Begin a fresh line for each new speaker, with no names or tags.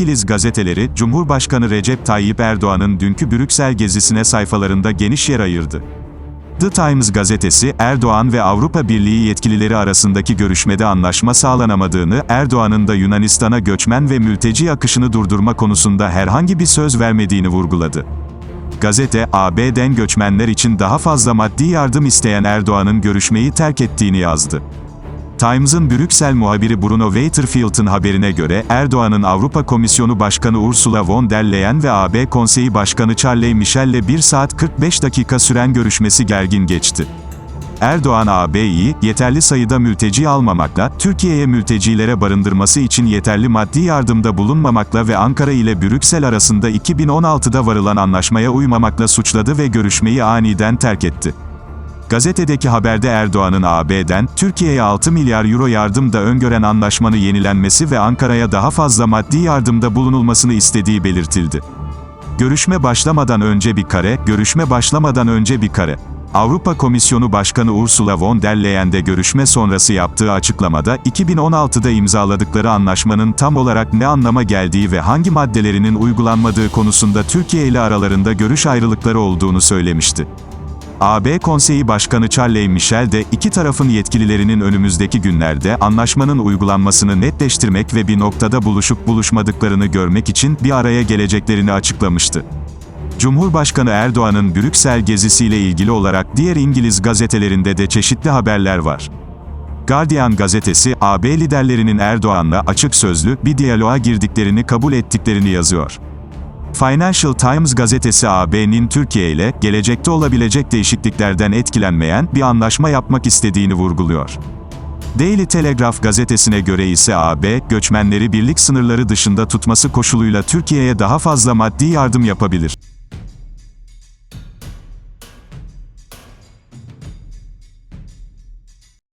İngiliz gazeteleri, Cumhurbaşkanı Recep Tayyip Erdoğan'ın dünkü Brüksel gezisine sayfalarında geniş yer ayırdı. The Times gazetesi, Erdoğan ve Avrupa Birliği yetkilileri arasındaki görüşmede anlaşma sağlanamadığını, Erdoğan'ın da Yunanistan'a göçmen ve mülteci akışını durdurma konusunda herhangi bir söz vermediğini vurguladı. Gazete, AB'den göçmenler için daha fazla maddi yardım isteyen Erdoğan'ın görüşmeyi terk ettiğini yazdı. Times'ın Brüksel muhabiri Bruno Waterfield'ın haberine göre, Erdoğan'ın Avrupa Komisyonu Başkanı Ursula von der Leyen ve AB Konseyi Başkanı Charles Michel'le 1 saat 45 dakika süren görüşmesi gergin geçti. Erdoğan AB'yi, yeterli sayıda mülteci almamakla, Türkiye'ye mültecilere barındırması için yeterli maddi yardımda bulunmamakla ve Ankara ile Brüksel arasında 2016'da varılan anlaşmaya uymamakla suçladı ve görüşmeyi aniden terk etti. Gazetedeki haberde Erdoğan'ın AB'den, Türkiye'ye 6 milyar euro yardım da öngören anlaşmanın yenilenmesi ve Ankara'ya daha fazla maddi yardımda bulunulmasını istediği belirtildi. Görüşme başlamadan önce bir kare, görüşme başlamadan önce bir kare. Avrupa Komisyonu Başkanı Ursula von der Leyen de görüşme sonrası yaptığı açıklamada, 2016'da imzaladıkları anlaşmanın tam olarak ne anlama geldiği ve hangi maddelerinin uygulanmadığı konusunda Türkiye ile aralarında görüş ayrılıkları olduğunu söylemişti. AB Konseyi Başkanı Charles Michel de iki tarafın yetkililerinin önümüzdeki günlerde anlaşmanın uygulanmasını netleştirmek ve bir noktada buluşup buluşmadıklarını görmek için bir araya geleceklerini açıklamıştı. Cumhurbaşkanı Erdoğan'ın Brüksel gezisiyle ilgili olarak diğer İngiliz gazetelerinde de çeşitli haberler var. Guardian gazetesi, AB liderlerinin Erdoğan'la açık sözlü bir diyaloğa girdiklerini kabul ettiklerini yazıyor. Financial Times gazetesi AB'nin Türkiye ile gelecekte olabilecek değişikliklerden etkilenmeyen bir anlaşma yapmak istediğini vurguluyor. Daily Telegraph gazetesine göre ise AB, göçmenleri birlik sınırları dışında tutması koşuluyla Türkiye'ye daha fazla maddi yardım yapabilir.